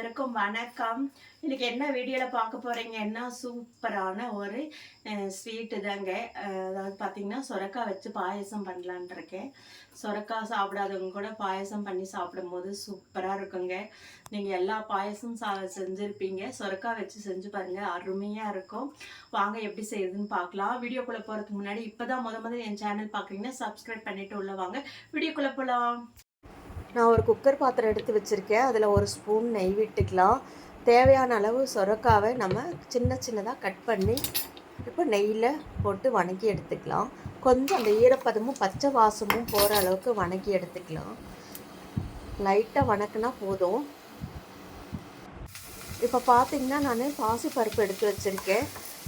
அனைவருக்கும் வணக்கம். இன்னைக்கு என்ன வீடியோவில் பார்க்க போகிறீங்கன்னா சூப்பரான ஒரு ஸ்வீட்டு தாங்க. அதாவது பார்த்தீங்கன்னா சொரக்காய் வச்சு பாயசம் பண்ணலான் இருக்கேன். சொரக்காய் சாப்பிடாதவங்க கூட பாயசம் பண்ணி சாப்பிடும்போது சூப்பராக இருக்குங்க. நீங்கள் எல்லா பாயசம் சா செஞ்சுருப்பீங்க. சொரக்காய் வச்சு செஞ்சு பாருங்க அருமையாக இருக்கும். வாங்க எப்படி செய்யுதுன்னு பார்க்கலாம். வீடியோக்குள்ளே போகிறதுக்கு முன்னாடி இப்போ தான் முத முதல்ல என் சேனல் பார்க்குறீங்கன்னா சப்ஸ்கிரைப் பண்ணிட்டு உள்ள வாங்க. வீடியோக்குள்ளே போகலாம் நான் ஒரு குக்கர் பாத்திரம் எடுத்து வச்சுருக்கேன். அதில் ஒரு ஸ்பூன் நெய் விட்டுக்கலாம். தேவையான அளவு சொரக்காவை நம்ம சின்ன சின்னதாக கட் பண்ணி இப்போ நெய்யில் போட்டு வணக்கி எடுத்துக்கலாம். கொஞ்சம் அந்த ஈரப்பதமும் பச்சை வாசமும் போகிற அளவுக்கு வணக்கி எடுத்துக்கலாம். லைட்டாக வணக்கினா போதும். இப்போ பார்த்தீங்கன்னா நான் பாசிப்பருப்பு எடுத்து வச்சுருக்கேன்.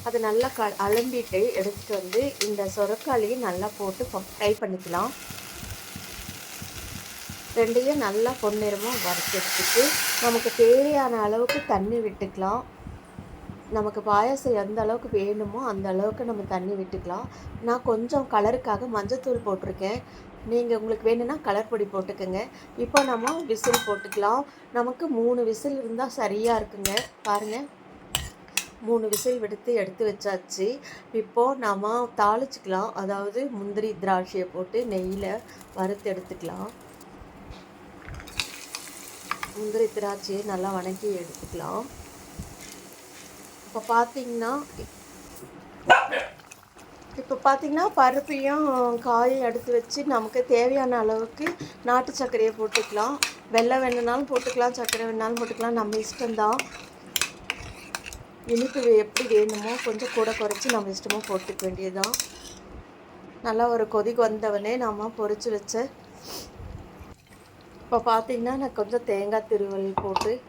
அது நல்லா க அலம்பிட்டு எடுத்துகிட்டு வந்து இந்த சொரக்காலையும் நல்லா போட்டு ஃப்ரை பண்ணிக்கலாம். ரெண்டையும் நல்லா பொன்னிறமாக வறுத்தெடுத்துட்டு நமக்கு தேவையான அளவுக்கு தண்ணி விட்டுக்கலாம். நமக்கு பாயாசம் எந்த அளவுக்கு வேணுமோ அந்த அளவுக்கு நம்ம தண்ணி விட்டுக்கலாம். நான் கொஞ்சம் கலருக்காக மஞ்சத்தூள் போட்டிருக்கேன். நீங்கள் உங்களுக்கு வேணும்னா கலர் பொடி போட்டுக்கோங்க. இப்போ நம்ம விசில் போட்டுக்கலாம். நமக்கு மூணு விசில் இருந்தால் சரியாக இருக்குங்க. பாருங்கள் மூணு விசில் விடுத்து எடுத்து வச்சாச்சு. இப்போது நாம் தாளிச்சுக்கலாம். அதாவது முந்திரி திராட்சையை போட்டு நெய்யில் வறுத்து எடுத்துக்கலாம். முந்திரி திராட்சையை நல்லா வணக்கி எடுத்துக்கலாம். இப்போ பார்த்தீங்கன்னா இப்போ பார்த்தீங்கன்னா பருப்பையும் காயும் எடுத்து வச்சு நமக்கு தேவையான அளவுக்கு நாட்டு சர்க்கரையை போட்டுக்கலாம். வெள்ளம் வேணுனாலும் போட்டுக்கலாம் சர்க்கரை வேணாலும் போட்டுக்கலாம். நம்ம இஷ்டம்தான். இனிப்பு எப்படி வேணுமோ கொஞ்சம் கூட குறைச்சி நம்ம இஷ்டமாக போட்டுக்க வேண்டியதுதான். நல்லா ஒரு கொதிக்கு வந்தவனே நம்ம பொறிச்சு வச்ச இப்போ பார்த்தீங்கன்னா நான் கொஞ்சம் தேங்காய் திருவல் போட்டு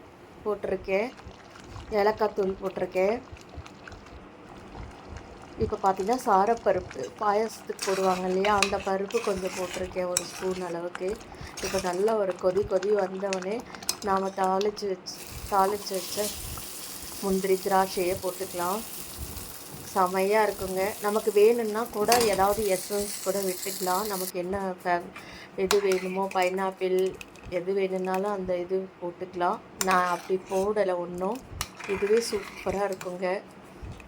போட்டிருக்கேன். ஏலக்காய் தூள் போட்டிருக்கேன். இப்போ பார்த்தீங்கன்னா சாரப்பருப்பு பாயாசத்துக்கு போடுவாங்க இல்லையா? அந்த பருப்பு கொஞ்சம் போட்டிருக்கேன் ஒரு ஸ்பூன் அளவுக்கு. இப்போ நல்ல ஒரு கொதி கொதி வந்தவொடனே நாம் தாளித்து வச்சு தாளித்து வச்ச முந்திரி திராட்சையை போட்டுக்கலாம். செமையாக இருக்குங்க. நமக்கு வேணும்னா கூட ஏதாவது எசன்ஸ் கூட விட்டுக்கலாம். நமக்கு என்ன ஃபே- எது வேணுமோ பைனாப்பிள் எது வேணும்னாலும் அந்த இது போட்டுக்கலாம். நான் அப்படி போடலை ஒன்றும் இதுவே சூப்பராக இருக்குங்க.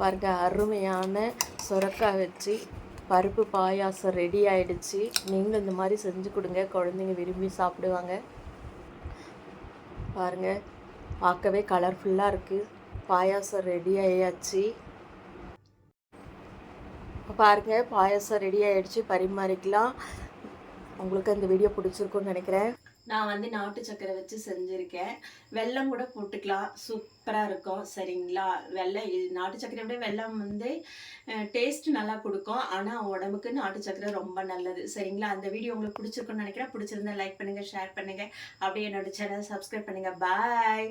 பாருங்க அருமையான சுரக்காய் வச்சு பருப்பு பாயாசம் ரெடி ஆயிடுச்சு. நீங்கள் இந்த மாதிரி செஞ்சு கொடுங்க. குழந்தைங்க விரும்பி சாப்பிடுவாங்க. பாருங்கள் பார்க்கவே கலர்ஃபுல்லாக இருக்குது பாயாசம் ரெடி ஆயாச்சு. பாருங்க பாயாசம் ரெடி ஆகிடுச்சு பரிமாறிக்கலாம். உங்களுக்கு அந்த வீடியோ பிடிச்சிருக்குன்னு நினைக்கிறேன். நான் வந்து நாட்டு சக்கரை வச்சு செஞ்சுருக்கேன். வெல்லம் கூட போட்டுக்கலாம். சூப்பராக இருக்கும். சரிங்களா? வெள்ளம் நாட்டு சக்கரை விட வெல்லம் வந்து டேஸ்ட் நல்லா கொடுக்கும். ஆனால் உடம்புக்கு நாட்டு சக்கரை ரொம்ப நல்லது. சரிங்களா? அந்த வீடியோ உங்களுக்கு பிடிச்சிருக்குன்னு நினைக்கிறேன். பிடிச்சிருந்தா லைக் பண்ணுங்கள் ஷேர் பண்ணுங்கள் அப்படியே என்னோட சேனல் சப்ஸ்கிரைப் பண்ணுங்கள் பாய்